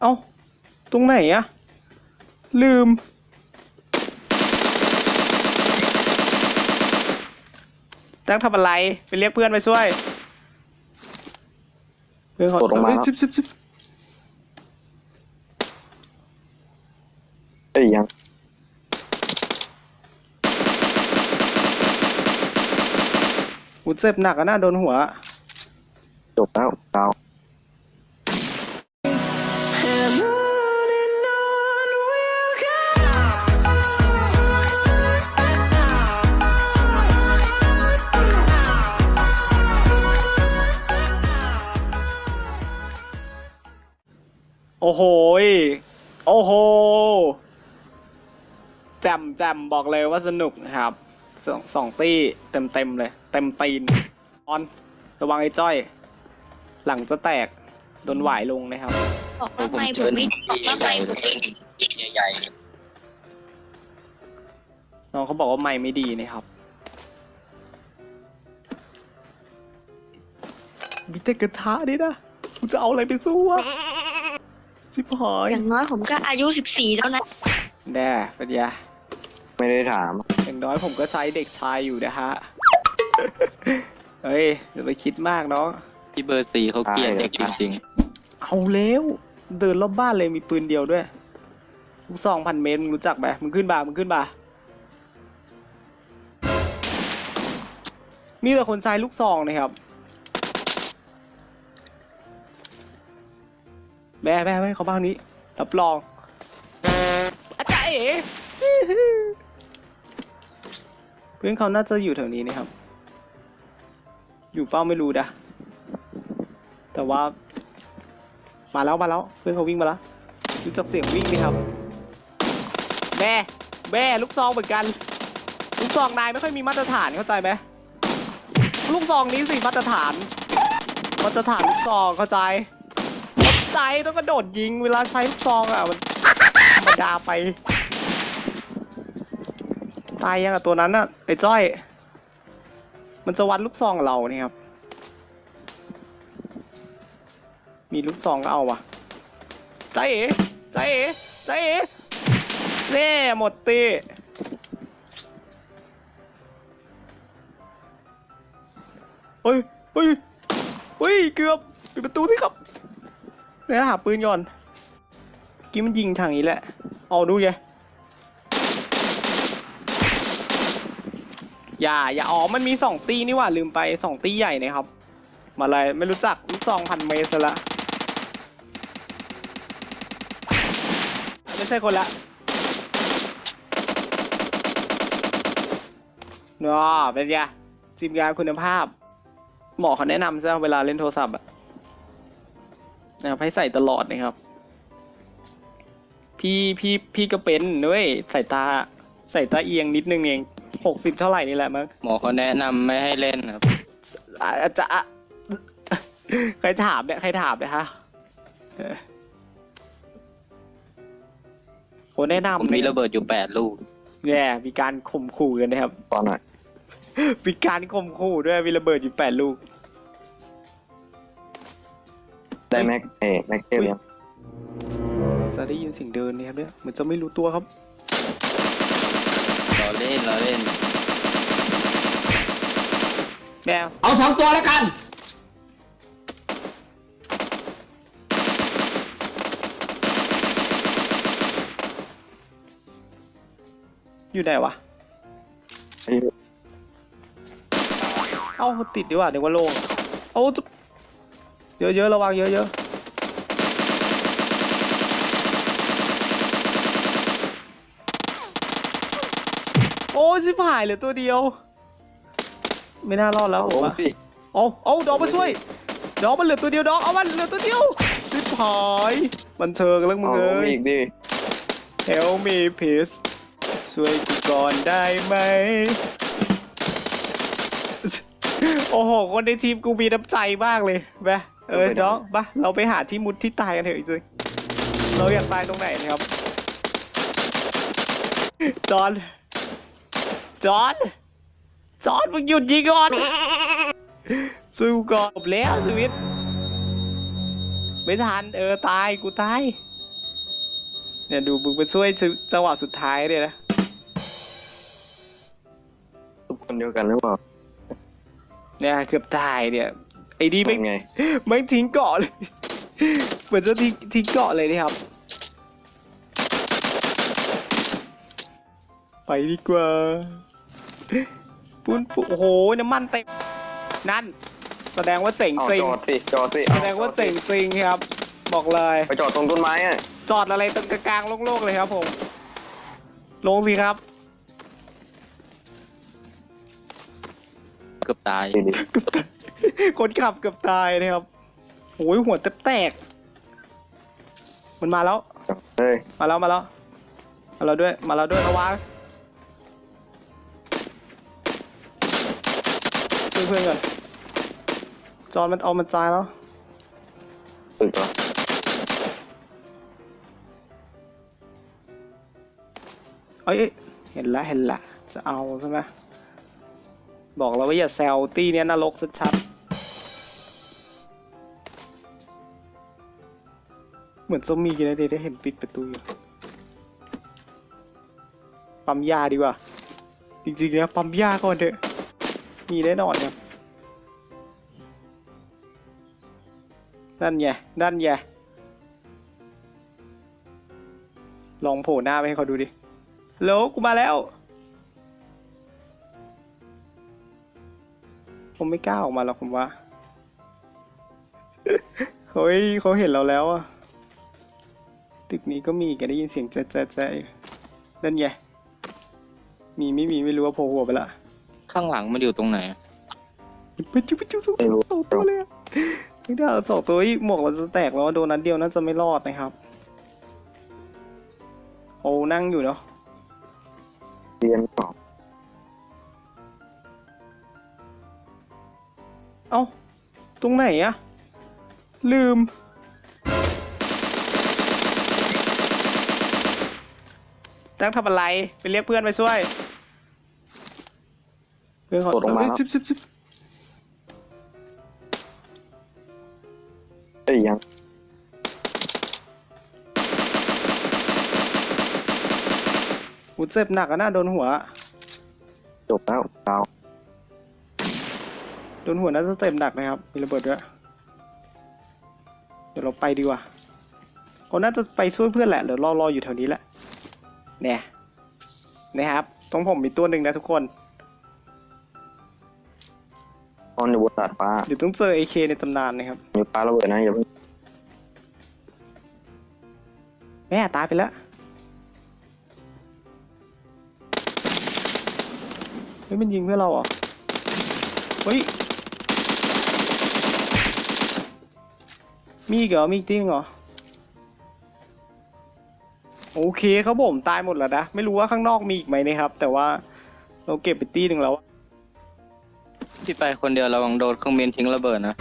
เอ้า ตรงไหนอะลืมแจ็คทำอะไร ไปเรียกเพื่อนไปช่วย เพื่อนเขาตกลงมาเฮ้ยชิบชิบชิบเอ้ยยังหูเจ็บหนักอะน่าโดนหัว จบแล้วดาว มแจมบอกเลยว่าสนุกนะครับสองสองตี้เต็มเต็มเลย เต็มตีนออนระวังไอ้จ้อย หลังจะแตกโดนหวายลงนะครับบอกว่าไม่ผมไม่บอกว่าไม่ผมไม่ใหญ่น้องเขาบอกว่าไม่ไม่ดีนะครับมีแต่กระทะนี่นะกูจะเอาอะไรไปสู้วะชิบหายอย่างน้อยผมก็อายุสิบสี่แล้วนะแน่ป็นยา ไม่ได้ถาม อย่างน้อยผมก็ใช้เด็กชายอยู่นะฮะ เฮ้ยอย่าไปคิดมากน้องๆที่เบอร์สี่เขาเกลียดเด็กจริงเอาแล้วเดินรอบบ้านเลยมีปืนเดียวด้วยลูกซองพันเมตรมึงรู้จักไหมมึงขึ้นบ่ามึงขึ้นบ่ามีแต่คนใช้ลูกซองนะครับ แม่แม่แม่เขาบ้างนี้ รับรองอาจารย์เอ๋ เพื่อนเขาน่าจะอยู่แถวนี้นะครับ อยู่เป้าไม่รู้นะแต่ว่า มาแล้วมาแล้ว เพื่อนเขาวิ่งมาแล้วรู้จักเสียงวิ่งไหมครับแม่แม่ลูกซองเหมือนกัน ลูกซองนายไม่ค่อยมีมาตรฐานเข้าใจไหมลูกซองนี้สิมาตรฐาน มาตรฐานลูกซองเข้าใจเข้าใจต้องกระโดดยิงเวลาใช้ลูกซองอะมันธรรมดาไป ตายยังกับตัวนั้นน่ะไอ้จ้อย มันจะวัดลูกซองเราเนี่ยครับ มีลูกซองก็เอาว่ะใจเอ๋ใจเอ๋ใจเอ๋เน่หมดตีเฮ้ยเฮ้ยเฮ้ย เกือบปิดประตูสิครับเดี๋ยวหาปืนก่อน กี้มันยิงทางนี้แหละ เอาดูไง อย่าอย่าอ๋อมันมีสองตีนี่หว่าลืมไปสองตีใหญ่นะครับ มาเลยไม่รู้จักลูกซองพันเมตรซะละไม่ใช่คนละเนาะเป็นไงทีมงานคุณภาพ หมอเขาแนะนำซะเวลาเล่นโทรศัพท์อะนะครับให้ใส่ตลอดนะครับ พี่พี่พี่ก็เป็นด้วยสายตาสายตาเอียงนิดนึงเอง หกสิบเท่าไหร่นี่แหละมั้งๆหมอเขาแนะนำไม่ให้เล่นครับอาอาจจะอะใครถามเนี่ยใครถามเนี่ยฮะเออโหแนะผมนำมีนะระเบิดอยู่แปดลูก เนี่ยมีการข่มขู่กันนะครับ ตอนหน่อยมีการข่มขู่ด้วยมีระเบิดอยู่แปดลูก ได้แม็กเอ้แม็กเทลยังจะได้ยินเสียงเดินเนี่ยครับเนี่ยเหมือนจะไม่รู้ตัวครับ รอเล่นรอเล่นแมวเอาสองตัวแล้วกันอยู่ไหนวะ เอ้ยเอ้าติดดีกว่าเดี๋ยวว่าโล่งเอ้าจุ๊บเยอะๆระวังเยอะๆ อ้ยชิบหายเหลือตัวเดียว ไม่น่ารอดแล้วเอาผลมงว่าสิเอาเอาดอกมาช่วย ดอกมันเหลือตัวเดียวดอกเอามันเหลือตัวเดียวชิบหายมันเทิงแล้วมึงเอาเอ้ลงยอีกดิ Help me please ช่วยกูก่อนได้ไหม โอ้โห คนในทีมกูมีน้ำใจมากเลยไปเออน้องไปเราไปหาที่มุดที่ตายกันเถอะอีกทีเราอยากตายตรงไหนนะครับจอห์น จอห์นจอห์นมึงหยุดยิงก่อนสู้ก่อนจบแล้วชีวิตไม่ทันเออตายกูตาย เนี่ยดูมึงไปช่วยจังหวะสุดท้ายเลยนะทุกคนเดียวกันหรือเปล่าเนี่ยเกือบตายเนี่ยไอ้ดีเป็ไม่นไงไม่ทิ้งเกาะเลยเหมือนจะทิ้งทิ้งเกาะเลยนะครับ ไปดีกว่า ปุ้นปุ้นโอ้โหน้ำมันเต็มนั่น แสดงว่าเจ๋งเอาจริง จอดสิจอดสิแสดงว่าเจ๋งจริงครับ บอกเลย ไปจอดตรงต้นไม้อะจอดอะไรตรงกลางๆโล่งๆเลยครับผม ลงสิครับ เกือบตายดีคนขับเกือบตายนะครับโอ้ยหัวแทบแตก มันมาแล้วๆเฮ้ยมาแล้วมาแล้ว มาแล้วด้วย มาแล้วด้วยระวัง ช่วยเพื่อนก่อนจอนมันเอามันตายแล้วตึกเหรอเอ้ยเอ้ยเห็นละเห็นละจะเอาใช่ไหมบอกแล้วว่าอย่าแซวตี้เนี้ยนรกชัดๆเหมือนส้มมีกันนะเดได้เห็นปิดประตูอยู่ปั๊มยาดีกว่า จริงๆนะปั๊มยาก่อนเถอะ มีแน่นอนครับนั่นไงนั่นไงลองโผล่หน้าไปให้เขาดูดิฮัลโหลกูมาแล้ว ผมไม่กล้าออกมาหรอกผมว่าเขาเฮ้ยเขาเห็นเราแล้วอะ ตึกนี้ก็มีแกได้ยินเสียงแจ๊ะแจ๊ะแจ๊ะอยู่นั่นไงมีไม่มีไม่รู้ว่าโผล่หัวไปละ ข้างหลังมันอยู่ตรงไหนไปจุ๊บไปจุ๊บสองตัวเลยอะไม่ได้เอาสองตัวอีกหมวกเราจะแตกแล้วโดนนัดเดียวน่าจะไม่รอดนะครับโอ้นั่งอยู่เนาะเรียนก่อนเอ้าตรงไหนอะลืมแจ็คทำอะไร ไปเรียกเพื่อนไปช่วย เพื่อนขอตกลงมา เอ้ยแล้วชิบชิบชิบเอ้ยยังหูเจ็บหนักอะนะโดนหัว จบแล้วดาวโดนหัวน่าจะเจ็บหนักนะครับมีระเบิดด้วยเดี๋ยวเราไปดีกว่าเขาน่าจะไปช่วยเพื่อนแหละเดี๋ยวรอรออยู่แถวนี้แหละเนี่ยนะครับตรงผมมีตัวหนึ่งนะทุกคน อยู่บนดาดฟ้าเดี๋ยวต้องเจอ AK ในตำนานนะครับมีปลาระเบิดนะอย่าเพิ่งแม่ตายไปแล้วเฮ้ยมันยิงเพื่อเราเหรอเฮ้ยมีอีกเหรอมีอีกทีนึงเหรอโอเคครับผมตายหมดแล้วนะ ไม่รู้ว่าข้างนอกมีอีกไหมนะครับ แต่ว่าเราเก็บไปตีหนึ่งแล้ว ที่ไปคนเดียวระวังโดนเครื่องบินทิ้งระเบิดนะ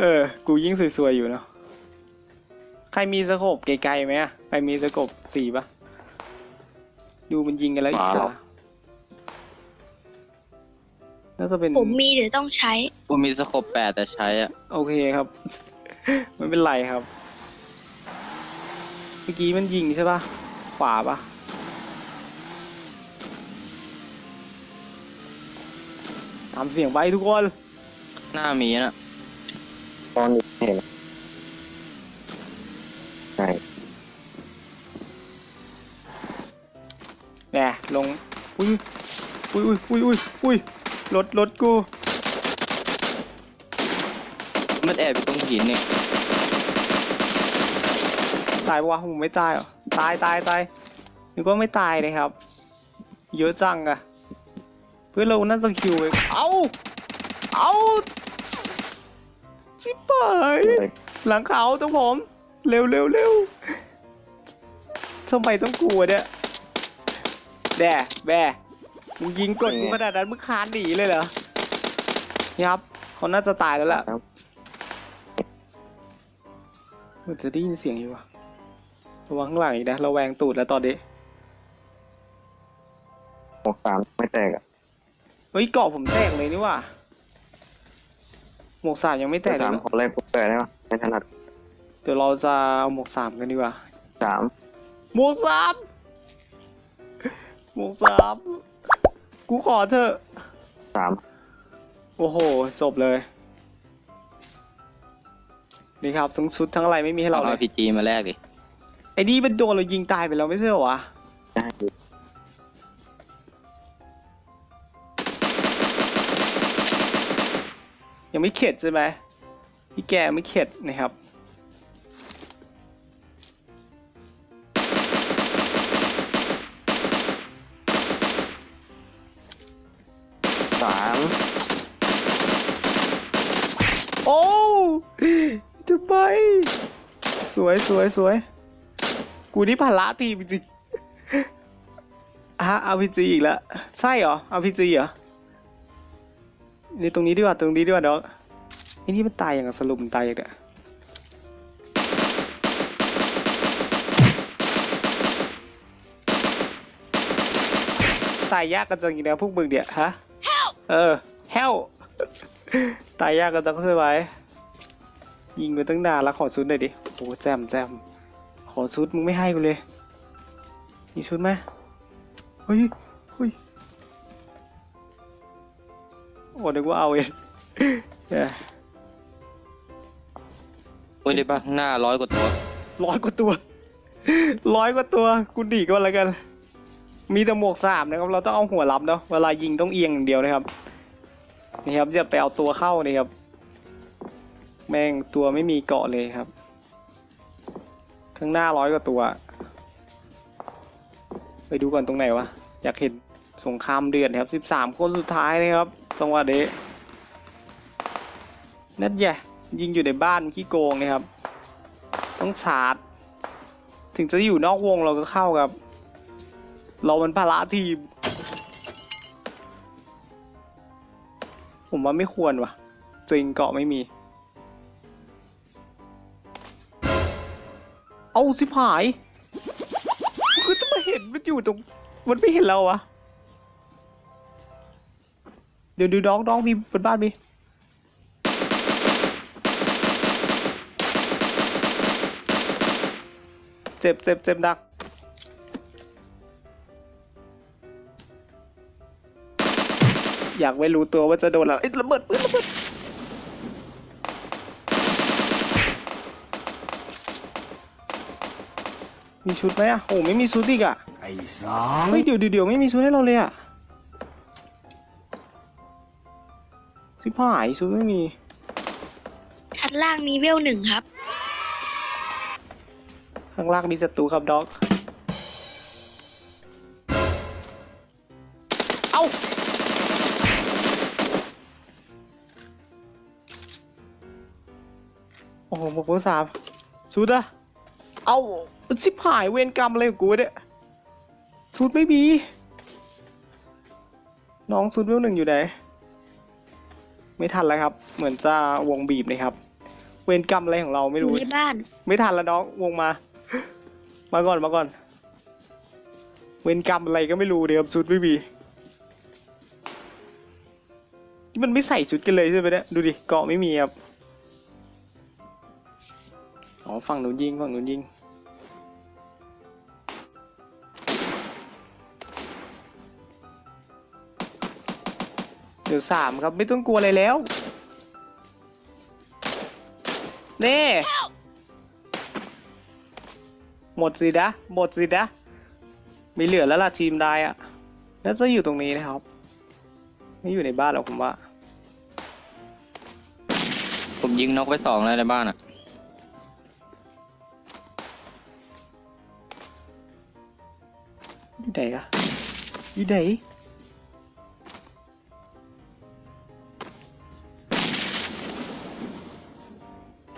เออ กูยิ่งสวยๆอยู่เนาะ ใครมีสโคปไกลๆไหมอะใครมีสโคปสีปะดูมันยิงกันแล้วอีกาน่าจะเป็น ผมมีเดี๋ยวต้องใช้ กูมีสโคปแปดแต่ใช้อะ โอเคครับ ไม่เป็นไรครับ เมื่อกี้มันยิงใช่ปะขวาปะ ตามเสียงไปทุกคน หน้ามีนะตอนอยู่เห็นไหนแหน่ลงอุ้ยอุ้ยอุ้ยอุ้ยอุ้ยอุ้ยรถรถกู มันแอบอยู่ตรงหินเนี่ยตายปะวะผมไม่ตายเหรอ ตายตายตายนึกว่าไม่ตายเลยครับ เยอะจังอะ เพื่อนเราน่าจะคิวเองเอาเอาชิบหายเลยหลังเขาตรงผม เร็วเร็วเร็วทำไมต้องกลัวเนี่ยแด่แบ่มึงยิงกดกูขนาดนั้นมึงคานหนีเลยเหรอนี่ครับเขาน่าจะตายแล้วล่ะครับเหมันจะได้ยินเสียงอยู่วะระวังข้างหลังอีกนะระแวงตูดแล้วตอนนี้หมวกสามไม่แตกอะ เฮ้ยเกาะผมแตกเลยนี่ว่ะหมวกสามยังไม่แตกเลสายมเหรอขอแรกปุ๊บแตกได้ปะไม่ถนัดเดี๋ยวเราจะเอาหมวกสามกันดีกว่า สามหมวกสามหมวกสามกูขอเถอะ สามโอ้โหจบเลย นี่ครับทั้งชุดทั้งอะไรไม่มีให้เราเอา เลยพีจีมาแลกดิไอ้นี่มันโดนเรายิงตายไปแล้วไม่ใช่เหรอวะ ยังไม่เข็ดใช่ไหมพี่แกไม่เข็ดนะครับ สามโอ้จะไป สวยสวยสวย กูนี่ภาระทีมจริงๆฮะเอาพีจีอีกแล้ว ใช่เหรอเอาพีจีเหรอ นี่ตรงนี้ดีกว่าตรงนี้ดีกว่าดอกไอ้นี่มันตายอย่างกับสรุปมันตายอย่างเดียวตายยากกันจังอีกแล้วพวกมึงเนี่ยฮะเออเฮลตายยากกันจังใช่ไหมยิงไปตั้งนานแล้วขอชุดหน่อยดิโอ้แจมแจมขอชุดมึงไม่ให้กูเลยมีชุดไหมเฮ้ยเฮ้ย โอ้เดี๋ยวกูเอาเองเอ้ยโอ้ยได้ปะหน้าร้อยกว่าตัวร้อยกว่าตัวร้อยกว่าตัวกูดีก็แล้วกัน มีแต่หมวกสามนะครับ เราต้องเอาหัวรับเนาะเวลายิงต้องเอียงอย่างเดียวนะครับนี่ครับจะไปเอาตัวเข้านี่ครับ แม่งตัวไม่มีเกาะเลยครับ ข้างหน้าร้อยกว่าตัว ไปดูก่อนตรงไหนวะอยากเห็นสงครามเดือดครับสิบสามคนสุดท้ายนะครับ จังหวะนี้นั่นแย่ยิงอยู่ในบ้านขี้โกงนะครับ ต้องชาร์จถึงจะอยู่นอกวงเราก็เข้าครับ เรามันภาระทีม ผมว่าไม่ควรว่ะจริงเกาะไม่มี เอาสิผายคือจะมาเห็นมันอยู่ตรง มันไม่เห็นเราวะ เดี๋ยวดูน้องน้องมีบนบ้านมีเจ็บเจ็บเจ็บดักอยากไม่รู้ตัวว่าจะโดนอะไรเอ้ยระเบิดปืนระเบิดมีชุดไหมอะโอ้ไม่มีชุดอีกอะไอ้สองเฮ้ยเดี๋ยวเดี๋ยวเดี๋ยวไม่มีชุดให้เราเลยอะ สิพ่ายชุดไม่มี ชั้นล่างมีเวลหนึ่งครับ ข้างล่างมีศัตรูครับด็อก เอ้า โอ้โหหมวกเบอร์สามชุดอะเอ้าสิบหายเวรกรรมอะไรของกูเนี่ยชุดไม่มี น้องชุดเวลหนึ่งอยู่ไหน ไม่ทันแล้วครับ เหมือนจะวงบีบเลยครับ เวรกรรมอะไรของเราไม่อยู่รู้ ในบ้าน ไม่ทันแล้วน้องวงมา มาก่อนมาก่อน เวรกรรมอะไรก็ไม่รู้เดี๋ยวชุดไม่มีนี่มันไม่ใส่ชุดกันเลยใช่ไหมเนี่ยดูดิเกาะไม่มีครับอ๋อฝั่งหนูนยิงฝั่งหนูนยิง เดี๋ยวสามครับไม่ต้องกลัวอะไรแล้ว เน่ หมดสินะ หมดสินะไม่เหลือแล้วล่ะทีมได้อะน่าจะอยู่ตรงนี้นะครับ ไม่อยู่ในบ้านหรอกผมว่า ผมยิงนกไปสองแล้วในบ้านอะ อยู่ไหนอะอยู่ไหน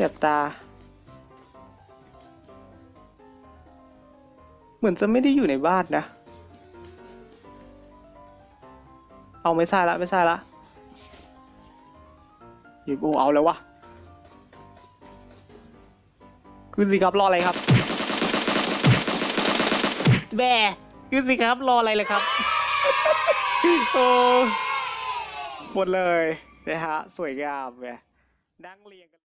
แสบตา เหมือนจะไม่ได้อยู่ในบ้านนะ เอาไม่ใช่ละไม่ใช่ละหยิบโอ้เอาแล้ววะคือสิครับรออะไรครับแบ่คือสิครับรออะไรเลยครับโอ้หมดเลยนะฮะสวยงามแหมนั่งเรียงกัน